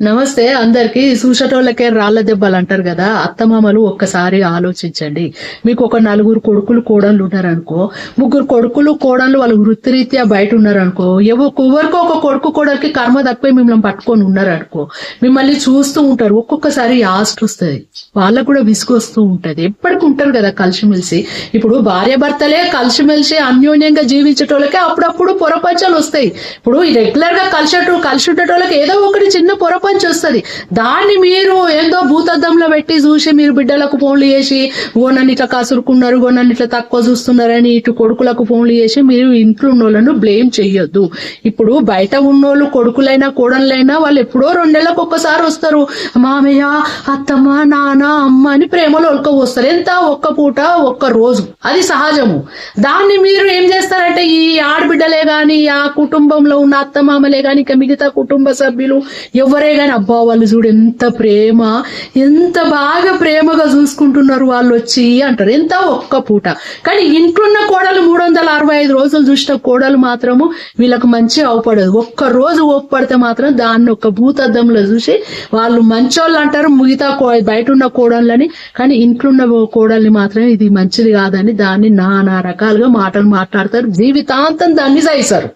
నమస్తే అందరికి చూసేటోళ్ళకే రాళ్ళ దెబ్బలు అంటారు కదా అత్తమామలు ఒక్కసారి ఆలోచించండి. మీకు ఒక నలుగురు కొడుకులు కోడళ్ళు ఉన్నారనుకో ముగ్గురు కొడుకులు కోడళ్ళు వాళ్ళు వృత్తిరీత్యా బయట ఉన్నారనుకో ఎవరికో ఒక కొడుకు కోడలికి కర్మ తప్పిపోయి మిమ్మల్ని పట్టుకొని ఉన్నారనుకో మిమ్మల్ని చూస్తూ ఉంటారు. ఒక్కొక్కసారి ఆస్ట్ వస్తుంది. వాళ్ళకు కూడా విసుగొస్తూ ఉంటది. ఎప్పటికి ఉంటారు కదా కలిసిమెలిసి. ఇప్పుడు భార్య భర్తలే కలిసిమెలిసి అన్యోన్యంగా జీవించేటోళ్ళకే అప్పుడప్పుడు పొరపంచాలు వస్తాయి. ఇప్పుడు రెగ్యులర్గా కలిసేటో కలిసి ఉండేటోళ్ళకి ఏదో ఒకటి చిన్న ప్రపంచం వస్తుంది. దాన్ని మీరు ఏదో భూతద్దంలో పెట్టి చూసి మీరు బిడ్డలకు ఫోన్లు చేసి ఓ నన్ను ఇట్లా కాసురుకున్నారు ఓ నన్ను ఇట్లా తక్కువ చూస్తున్నారని ఇటు కొడుకులకు ఫోన్లు చేసి మీరు ఇంట్లో ఉన్నోళ్ళను బ్లేమ్ చెయ్యొద్దు ఇప్పుడు బయట ఉన్నోళ్ళు కొడుకులైనా కోడళ్ళైనా వాళ్ళు ఎప్పుడో రెండేళ్ళకు ఒక్కసారి వస్తారు. మామయ్య అత్తమ్మ నాన్న అమ్మ అని ప్రేమలో వస్తారు ఎంత ఒక్క పూట ఒక్క రోజు. అది సహజము. దాన్ని మీరు ఏం చేస్తారు? కానీ గాని ఆ కుటుంబంలో ఉన్న అత్తమామలే గాని ఇక మిగతా కుటుంబ సభ్యులు ఎవరే గాని అబ్బా వాళ్ళు చూడు ఎంత ప్రేమ ఎంత బాగా ప్రేమగా చూసుకుంటున్నారు వాళ్ళు వచ్చి అంటారు. ఎంత ఒక్క పూట. కానీ ఇంట్లోన్న కోడలు మూడు వందల అరవై ఐదు రోజులు చూసిన కోడలు మాత్రము వీళ్ళకు మంచి అవపడదు. ఒక్క రోజు ఓపడితే మాత్రం దాన్ని ఒక భూతద్దంలో చూసి వాళ్ళు మంచోళ్ళు అంటారు మిగతా కో- బయట ఉన్న కోడళ్ళని కానీ ఇంట్లో ఉన్న కోడల్ని మాత్రం ఇది మంచిది కాదని దాన్ని నానా రకాలుగా మాటలు మాట్లాడతారు. జీవితాంతం దాన్ని చేశారు.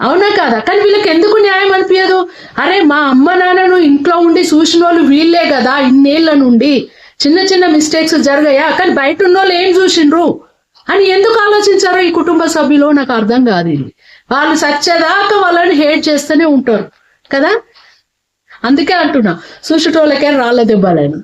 అవునా కాదా? కానీ వీళ్ళకి ఎందుకు న్యాయం అనిపించదు అరే మా అమ్మ నాన్నను ఇంట్లో ఉండి చూసిన వాళ్ళు వీళ్ళే కదా ఇన్నేళ్ళ నుండి. చిన్న చిన్న మిస్టేక్స్ జరిగాయా? కానీ బయట ఉన్న వాళ్ళు ఏం చూసిండ్రు? అని ఎందుకు ఆలోచించారో ఈ కుటుంబ సభ్యులు? నాకు అర్థం కాదు ఇది. వాళ్ళు సచ్చేదాకా వాళ్ళని హేట్ చేస్తూనే ఉంటారు. కదా? అందుకే అంటున్నా. చూసేటోళ్ళకే రాళ్ళ దెబ్బలేను.